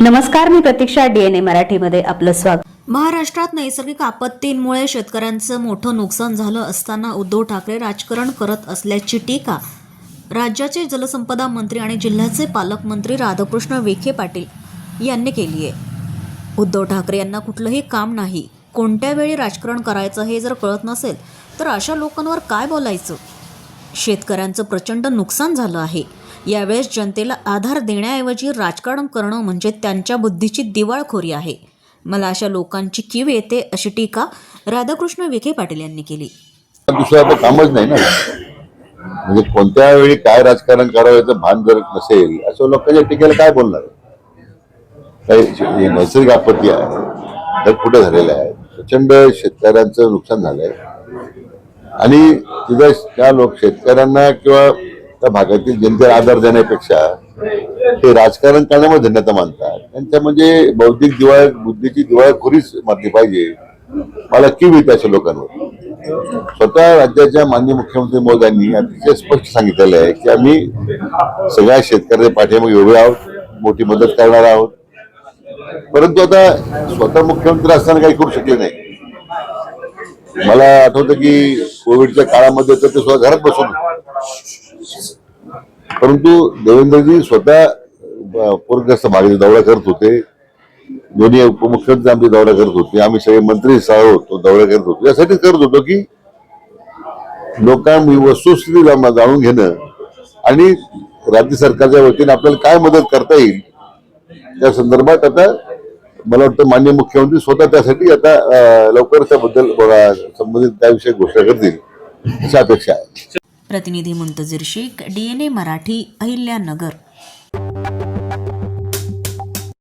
नमस्कार मी प्रतीक्षा डीएनए मराठीमध्ये आपलं स्वागत. महाराष्ट्रात नैसर्गिक आपत्तींमुळे शेतकऱ्यांचं मोठं नुकसान झालं असताना उद्धव ठाकरे राजकारण करत असल्याची टीका राज्याचे जलसंपदा मंत्री आणि जिल्ह्याचे पालकमंत्री राधाकृष्ण विखे पाटील यांनी केली आहे. उद्धव ठाकरे यांना कुठलंही काम नाही. कोणत्या वेळी राजकारण करायचं हे जर कळत नसेल तर अशा लोकांवर काय बोलायचं? शेतकऱ्यांचं प्रचंड नुकसान झालं आहे. यावेळेस जनतेला आधार देण्याऐवजी राजकारण करणं म्हणजे त्यांच्या बुद्धीची दिवाळखोरी आहे. मला अशा लोकांची कीव येते अशी टीका राधाकृष्ण विखे पाटील यांनी केली. दुसरं आता कामच नाही ना. म्हणजे कोणत्या वेळी काय राजकारण करावं याचं भान जर नसेल अशा लोकांच्या टीकेला काय बोलणार? काही नैसर्गिक आपत्ती आहे. तर कुठे झालेलं आहे प्रचंड शेतकऱ्यांचं नुकसान झालंय. आणि तिथं त्या लोक शेतकऱ्यांना किंवा त्या भागातील जनतेला आधार देण्यापेक्षा ते राजकारण करण्यामध्ये धन्यता मानतात. त्यांच्या म्हणजे बौद्धिक दिवाळ बुद्धीची दिवाळखोरीच मारली पाहिजे. मला की येते अशा लोकांवर? स्वतः राज्याच्या माननीय मुख्यमंत्री मोदयांनी अतिशय स्पष्ट सांगितलेलं आहे की आम्ही सगळ्या शेतकऱ्यांच्या पाठीमागे उभे आहोत मोठी मदत करणार आहोत. परंतु आता स्वतः मुख्यमंत्री असताना काही करू शकले नाही. मला आठवतं की कोविडच्या काळामध्ये तर ते स्वतः घरात बसून परंतु देवेंद्रजी स्वतः पूरग्रस्त भागाचा दौरा करत होते. दोन्ही उपमुख्यमंत्री आमचे दौरा करत होते. आम्ही सगळे मंत्री आहोत होतो दौरा करत होतो. यासाठी करत होतो की लोकांनी वस्तुस्थिती जाणून घेणं आणि राज्य सरकारच्या वतीने आपल्याला काय मदत करता येईल त्या संदर्भात आता मला वाटतं मान्य मुख्यमंत्री स्वतः त्यासाठी आता लवकर त्याबद्दल संबंधित त्याविषयी घोषणा करतील अशी अपेक्षा आहे. प्रतिनिधी Muntazir Shaikh D N A Marathi Ahilyanagar.